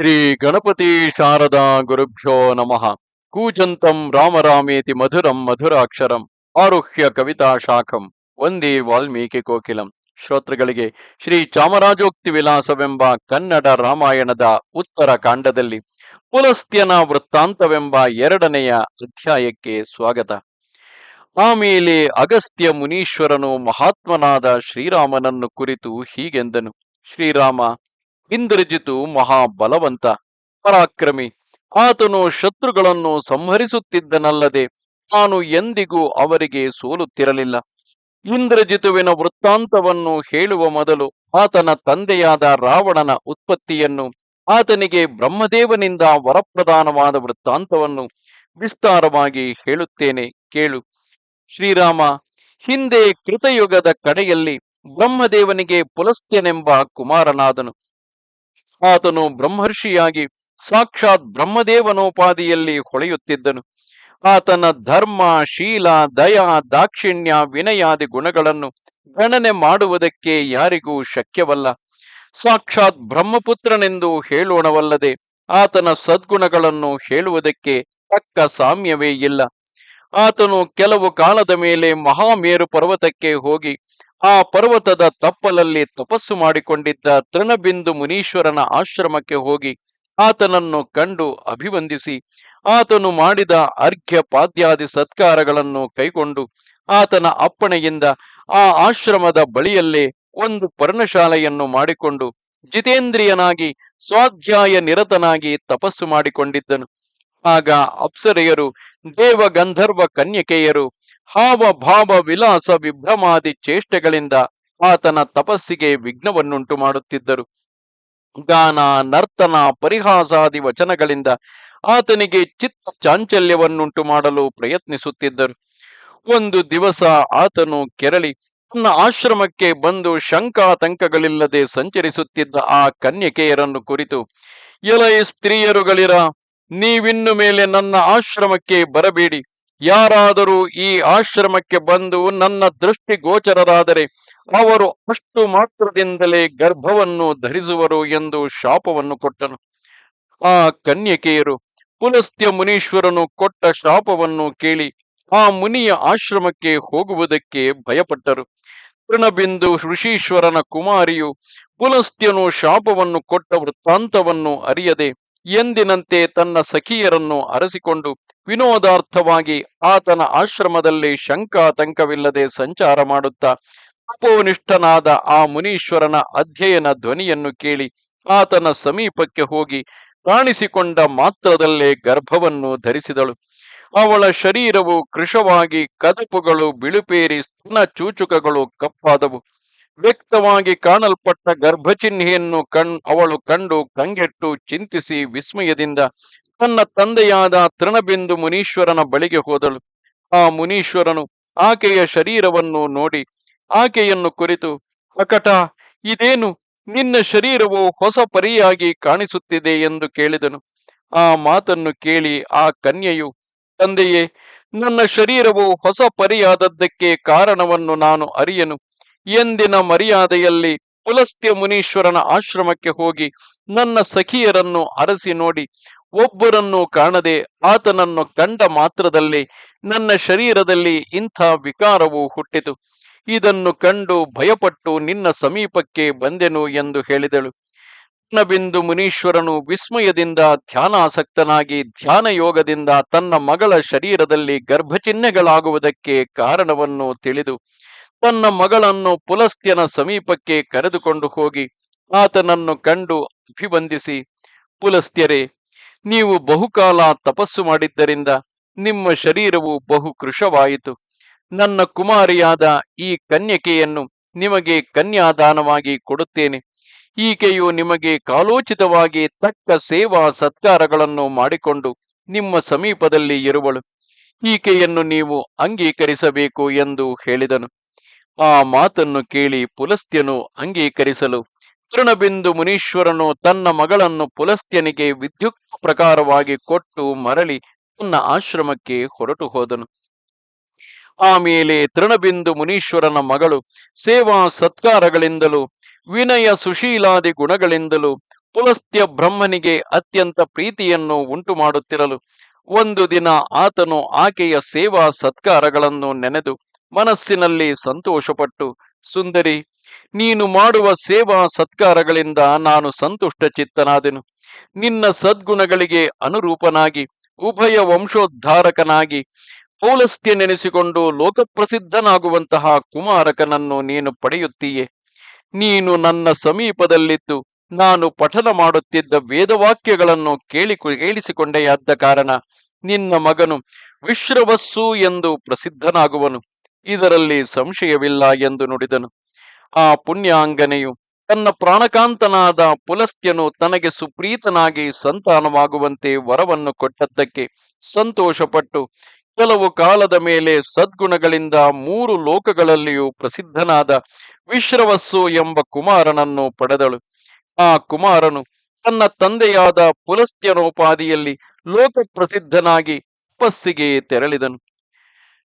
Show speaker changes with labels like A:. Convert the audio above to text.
A: ಶ್ರೀ ಗಣಪತಿ ಶಾರದಾ ಗುರುಭ್ಯೋ ನಮಃ. ಕೂಜಂತಂ ರಾಮರಾಮೇತಿ ಮಧುರಂ ಮಧುರಾಕ್ಷರಂ. ಆರುಹ್ಯ ಕವಿತಾ ಶಾಖಂ. ಒಂದೇ ವಾಲ್ಮೀಕಿ ಕೋಕಿಲಂ. ಶ್ರೋತೃಗಳಿಗೆ ಶ್ರೀ ಚಾಮರಾಜೋಕ್ತಿ ವಿಲಾಸವೆಂಬ ಕನ್ನಡ ರಾಮಾಯಣದ ಉತ್ತರ ಕಾಂಡದಲ್ಲಿ ಪುಲಸ್ತ್ಯನ ವೃತ್ತಾಂತವೆಂಬ ಎರಡನೆಯ ಅಧ್ಯಾಯಕ್ಕೆ ಸ್ವಾಗತ. ಆಮೇಲೆ ಅಗಸ್ತ್ಯ ಮುನೀಶ್ವರನು ಮಹಾತ್ಮನಾದ ಶ್ರೀರಾಮನನ್ನು ಕುರಿತು ಹೀಗೆಂದನು. ಶ್ರೀರಾಮ ಇಂದ್ರಜಿತು ಮಹಾಬಲವಂತ. ಪರಾಕ್ರಮಿ, ಆತನು ಶತ್ರುಗಳನ್ನು ಸಂಹರಿಸುತ್ತಿದ್ದನಲ್ಲದೆ ತಾನು ಎಂದಿಗೂ ಅವರಿಗೆ ಸೋಲುತ್ತಿರಲಿಲ್ಲ. ಇಂದ್ರಜಿತುವಿನ ವೃತ್ತಾಂತವನ್ನು ಹೇಳುವ ಮೊದಲು ಆತನ ತಂದೆಯಾದ ರಾವಣನ ಉತ್ಪತ್ತಿಯನ್ನು, ಆತನಿಗೆ ಬ್ರಹ್ಮದೇವನಿಂದ ವರಪ್ರಧಾನವಾದ ವೃತ್ತಾಂತವನ್ನು ವಿಸ್ತಾರವಾಗಿ ಹೇಳುತ್ತೇನೆ ಕೇಳು. ಶ್ರೀರಾಮ, ಹಿಂದೆ ಕೃತಯುಗದ ಕಡೆಯಲ್ಲಿ ಬ್ರಹ್ಮದೇವನಿಗೆ ಪುಲಸ್ತ್ಯನೆಂಬ ಕುಮಾರನಾದನು. ಆತನು ಬ್ರಹ್ಮರ್ಷಿಯಾಗಿ ಸಾಕ್ಷಾತ್ ಬ್ರಹ್ಮದೇವನೋಪಾದಿಯಲ್ಲಿ ಹೊಳೆಯುತ್ತಿದ್ದನು. ಆತನ ಧರ್ಮ, ಶೀಲ, ದಯ, ದಾಕ್ಷಿಣ್ಯ, ವಿನಯಾದಿ ಗುಣಗಳನ್ನು ಗಣನೆ ಮಾಡುವುದಕ್ಕೆ ಯಾರಿಗೂ ಶಕ್ಯವಲ್ಲ. ಸಾಕ್ಷಾತ್ ಬ್ರಹ್ಮಪುತ್ರನೆಂದು ಹೇಳೋಣವಲ್ಲದೆ ಆತನ ಸದ್ಗುಣಗಳನ್ನು ಹೇಳುವುದಕ್ಕೆ ತಕ್ಕ ಸಾಮ್ಯವೇ ಇಲ್ಲ. ಆತನು ಕೆಲವು ಕಾಲದ ಮೇಲೆ ಮಹಾಮೇರು ಪರ್ವತಕ್ಕೆ ಹೋಗಿ ಆ ಪರ್ವತದ ತಪ್ಪಲಲ್ಲಿ ತಪಸ್ಸು ಮಾಡಿಕೊಂಡಿದ್ದ ತೃಣಬಿಂದು ಮುನೀಶ್ವರನ ಆಶ್ರಮಕ್ಕೆ ಹೋಗಿ ಆತನನ್ನು ಕಂಡು ಅಭಿವಂದಿಸಿ, ಆತನು ಮಾಡಿದ ಅರ್ಘ್ಯ ಪಾದ್ಯಾದಿ ಸತ್ಕಾರಗಳನ್ನು ಕೈಗೊಂಡು ಆತನ ಅಪ್ಪಣೆಯಿಂದ ಆ ಆಶ್ರಮದ ಬಳಿಯಲ್ಲೇ ಒಂದು ಪರ್ಣಶಾಲೆಯನ್ನು ಮಾಡಿಕೊಂಡು ಜಿತೇಂದ್ರಿಯನಾಗಿ ಸ್ವಾಧ್ಯಾಯ ನಿರತನಾಗಿ ತಪಸ್ಸು ಮಾಡಿಕೊಂಡಿದ್ದನು. ಆಗ ಅಪ್ಸರೆಯರು ದೇವ ಗಂಧರ್ವ ಕನ್ಯಕೆಯರು ಹಾವ ಭಾವ ವಿಲಾಸ ವಿಭ್ರಮಾದಿ ಚೇಷ್ಟೆಗಳಿಂದ ಆತನ ತಪಸ್ಸಿಗೆ ವಿಘ್ನವನ್ನುಂಟು ಮಾಡುತ್ತಿದ್ದರು. ಗಾನ ನರ್ತನ ಪರಿಹಾಸಾದಿ ವಚನಗಳಿಂದ ಆತನಿಗೆ ಚಿತ್ತ ಚಾಂಚಲ್ಯವನ್ನುಂಟು ಮಾಡಲು ಪ್ರಯತ್ನಿಸುತ್ತಿದ್ದರು. ಒಂದು ದಿವಸ ಆತನು ಕೆರಳಿ ತನ್ನ ಆಶ್ರಮಕ್ಕೆ ಬಂದು ಶಂಕಾತಂಕಗಳಿಲ್ಲದೆ ಸಂಚರಿಸುತ್ತಿದ್ದ ಆ ಕನ್ಯಕೆಯರನ್ನು ಕುರಿತು, ಎಲೈ ಸ್ತ್ರೀಯರುಗಳಿರ, ನೀವಿನ್ನು ಮೇಲೆ ನನ್ನ ಆಶ್ರಮಕ್ಕೆ ಬರಬೇಡಿ. ಯಾರಾದರೂ ಈ ಆಶ್ರಮಕ್ಕೆ ಬಂದು ನನ್ನ ದೃಷ್ಟಿ ಗೋಚರರಾದರೆ ಅವರು ಅಷ್ಟು ಮಾತ್ರದಿಂದಲೇ ಗರ್ಭವನ್ನು ಧರಿಸುವರು ಎಂದು ಶಾಪವನ್ನು ಕೊಟ್ಟನು. ಆ ಕನ್ಯಕೆಯರು ಪುಲಸ್ತ್ಯ ಮುನೀಶ್ವರನು ಕೊಟ್ಟ ಶಾಪವನ್ನು ಕೇಳಿ ಆ ಮುನಿಯ ಆಶ್ರಮಕ್ಕೆ ಹೋಗುವುದಕ್ಕೆ ಭಯಪಟ್ಟರು. ತೃಣಬಿಂದು ಋಷೀಶ್ವರನ ಕುಮಾರಿಯು ಪುಲಸ್ತ್ಯನು ಶಾಪವನ್ನು ಕೊಟ್ಟ ವೃತ್ತಾಂತವನ್ನು ಅರಿಯದೆ ಎಂದಿನಂತೆ ತನ್ನ ಸಖಿಯರನ್ನು ಅರಸಿಕೊಂಡು ವಿನೋದಾರ್ಥವಾಗಿ ಆತನ ಆಶ್ರಮದಲ್ಲಿ ಶಂಕಾತಂಕವಿಲ್ಲದೆ ಸಂಚಾರ ಮಾಡುತ್ತಾ ತಪೋನಿಷ್ಠನಾದ ಆ ಮುನೀಶ್ವರನ ಅಧ್ಯಯನ ಧ್ವನಿಯನ್ನು ಕೇಳಿ ಆತನ ಸಮೀಪಕ್ಕೆ ಹೋಗಿ ಕಾಣಿಸಿಕೊಂಡ ಮಾತ್ರದಲ್ಲೇ ಗರ್ಭವನ್ನು ಧರಿಸಿದಳು. ಅವಳ ಶರೀರವು ಕೃಶವಾಗಿ ಕದಪುಗಳು ಬಿಳುಪೇರಿ ಸ್ತನ ಚೂಚುಕಗಳು ಕಪ್ಪಾದವು. ವ್ಯಕ್ತವಾಗಿ ಕಾಣಲ್ಪಟ್ಟ ಗರ್ಭಚಿಹ್ನೆಯನ್ನು ಕಣ್, ಅವಳು ಕಂಡು ಕಂಗೆಟ್ಟು ಚಿಂತಿಸಿ ವಿಸ್ಮಯದಿಂದ ತನ್ನ ತಂದೆಯಾದ ತೃಣಬಿಂದು ಮುನೀಶ್ವರನ ಬಳಿಗೆ ಹೋದಳು. ಆ ಮುನೀಶ್ವರನು ಆಕೆಯ ಶರೀರವನ್ನು ನೋಡಿ ಆಕೆಯನ್ನು ಕುರಿತು, ಅಕಟ, ಇದೇನು? ನಿನ್ನ ಶರೀರವು ಹೊಸ ಪರಿಯಾಗಿ ಕಾಣಿಸುತ್ತಿದೆ ಎಂದು ಕೇಳಿದನು. ಆ ಮಾತನ್ನು ಕೇಳಿ ಆ ಕನ್ಯೆಯು, ತಂದೆಯೇ, ನನ್ನ ಶರೀರವು ಹೊಸ ಪರಿಯಾದದ್ದಕ್ಕೆ ಕಾರಣವನ್ನು ನಾನು ಅರಿಯನು. ಎಂದಿನ ಮರ್ಯಾದೆಯಲ್ಲಿ ಪುಲಸ್ತ್ಯ ಮುನೀಶ್ವರನ ಆಶ್ರಮಕ್ಕೆ ಹೋಗಿ ನನ್ನ ಸಖಿಯರನ್ನು ಅರಸಿ ನೋಡಿ, ಒಬ್ಬರನ್ನು ಕಾಣದೆ ಆತನನ್ನು ಕಂಡ ಮಾತ್ರದಲ್ಲಿ ನನ್ನ ಶರೀರದಲ್ಲಿ ಇಂಥ ವಿಕಾರವು ಹುಟ್ಟಿತು. ಇದನ್ನು ಕಂಡು ಭಯಪಟ್ಟು ನಿನ್ನ ಸಮೀಪಕ್ಕೆ ಬಂದೆನು ಎಂದು ಹೇಳಿದಳು. ಬಿಂದು ಮುನೀಶ್ವರನು ವಿಸ್ಮಯದಿಂದ ಧ್ಯಾನಾಸಕ್ತನಾಗಿ ಧ್ಯಾನ ಯೋಗದಿಂದ ತನ್ನ ಮಗಳ ಶರೀರದಲ್ಲಿ ಗರ್ಭಚಿಹ್ನೆಗಳಾಗುವುದಕ್ಕೆ ಕಾರಣವನ್ನು ತಿಳಿದು ತನ್ನ ಮಗಳನ್ನು ಪುಲಸ್ತ್ಯನ ಸಮೀಪಕ್ಕೆ ಕರೆದುಕೊಂಡು ಹೋಗಿ ಆತನನ್ನು ಕಂಡು ಅಭಿವಂದಿಸಿ, ಪುಲಸ್ತ್ಯರೇ, ನೀವು ಬಹುಕಾಲ ತಪಸ್ಸು ಮಾಡಿದ್ದರಿಂದ ನಿಮ್ಮ ಶರೀರವು ಬಹು ಕೃಶವಾಯಿತು ನನ್ನ ಕುಮಾರಿಯಾದ ಈ ಕನ್ಯಕೆಯನ್ನು ನಿಮಗೆ ಕನ್ಯಾದಾನವಾಗಿ ಕೊಡುತ್ತೇನೆ. ಈಕೆಯು ನಿಮಗೆ ಕಾಲೋಚಿತವಾಗಿ ತಕ್ಕ ಸೇವಾ ಸತ್ಕಾರಗಳನ್ನು ಮಾಡಿಕೊಂಡು ನಿಮ್ಮ ಸಮೀಪದಲ್ಲಿ ಇರುವಳು. ಈಕೆಯನ್ನು ನೀವು ಅಂಗೀಕರಿಸಬೇಕು ಎಂದು ಹೇಳಿದನು. ಆ ಮಾತನ್ನು ಕೇಳಿ ಪುಲಸ್ತ್ಯನು ಅಂಗೀಕರಿಸಲು, ತೃಣಬಿಂದು ಮುನೀಶ್ವರನು ತನ್ನ ಮಗಳನ್ನು ಪುಲಸ್ತ್ಯನಿಗೆ ವಿದ್ಯುಕ್ತ ಪ್ರಕಾರವಾಗಿ ಕೊಟ್ಟು ಮರಳಿ ತನ್ನ ಆಶ್ರಮಕ್ಕೆ ಹೊರಟು ಹೋದನು. ಆಮೇಲೆ ತೃಣಬಿಂದು ಮುನೀಶ್ವರನ ಮಗಳು ಸೇವಾ ಸತ್ಕಾರಗಳಿಂದಲೂ, ವಿನಯ ಸುಶೀಲಾದಿ ಗುಣಗಳಿಂದಲೂ ಪುಲಸ್ತ್ಯ ಬ್ರಹ್ಮನಿಗೆ ಅತ್ಯಂತ ಪ್ರೀತಿಯನ್ನು ಉಂಟು ಮಾಡುತ್ತಿರಲು ಒಂದು ದಿನ ಆತನು ಆಕೆಯ ಸೇವಾ ಸತ್ಕಾರಗಳನ್ನು ನೆನೆದು ಮನಸ್ಸಿನಲ್ಲಿ ಸಂತೋಷಪಟ್ಟು, ಸುಂದರಿ, ನೀನು ಮಾಡುವ ಸೇವಾ ಸತ್ಕಾರಗಳಿಂದ ನಾನು ಸಂತುಷ್ಟ ಚಿತ್ತನಾದೆನು ನಿನ್ನ ಸದ್ಗುಣಗಳಿಗೆ ಅನುರೂಪನಾಗಿ, ಉಭಯ ವಂಶೋದ್ಧಾರಕನಾಗಿ, ಪೌಲಸ್ತ್ಯನೆನಿಸಿಕೊಂಡು ಲೋಕಪ್ರಸಿದ್ಧನಾಗುವಂತಹ ಕುಮಾರಕನನ್ನು ನೀನು ಪಡೆಯುತ್ತೀಯೆ. ನೀನು ನನ್ನ ಸಮೀಪದಲ್ಲಿದ್ದು, ನಾನು ಪಠನ ಮಾಡುತ್ತಿದ್ದ ವೇದವಾಕ್ಯಗಳನ್ನು ಕೇಳಿ ಕೇಳಿಸಿಕೊಂಡೆಯಾದ ಕಾರಣ ನಿನ್ನ ಮಗನು ವಿಶ್ರವಸ್ಸು ಎಂದು ಪ್ರಸಿದ್ಧನಾಗುವನು. ಇದರಲ್ಲಿ ಸಂಶಯವಿಲ್ಲ ಎಂದು ನುಡಿದನು. ಆ ಪುಣ್ಯಾಂಗನೆಯು ತನ್ನ ಪ್ರಾಣಕಾಂತನಾದ ಪುಲಸ್ತ್ಯನು ತನಗೆ ಸುಪ್ರೀತನಾಗಿ ಸಂತಾನವಾಗುವಂತೆ ವರವನ್ನು ಕೊಟ್ಟದ್ದಕ್ಕೆ ಸಂತೋಷಪಟ್ಟು ಕೆಲವು ಕಾಲದ ಮೇಲೆ ಸದ್ಗುಣಗಳಿಂದ ಮೂರು ಲೋಕಗಳಲ್ಲಿಯೂ ಪ್ರಸಿದ್ಧನಾದ ವಿಶ್ರವಸ್ಸು ಎಂಬ ಕುಮಾರನನ್ನು ಪಡೆದಳು. ಆ ಕುಮಾರನು ತನ್ನ ತಂದೆಯಾದ ಪುಲಸ್ತ್ಯನೋಪಾದಿಯಲ್ಲಿ ಲೋಕ ಪ್ರಸಿದ್ಧನಾಗಿ ತಪಸ್ಸಿಗೆ ತೆರಳಿದನು.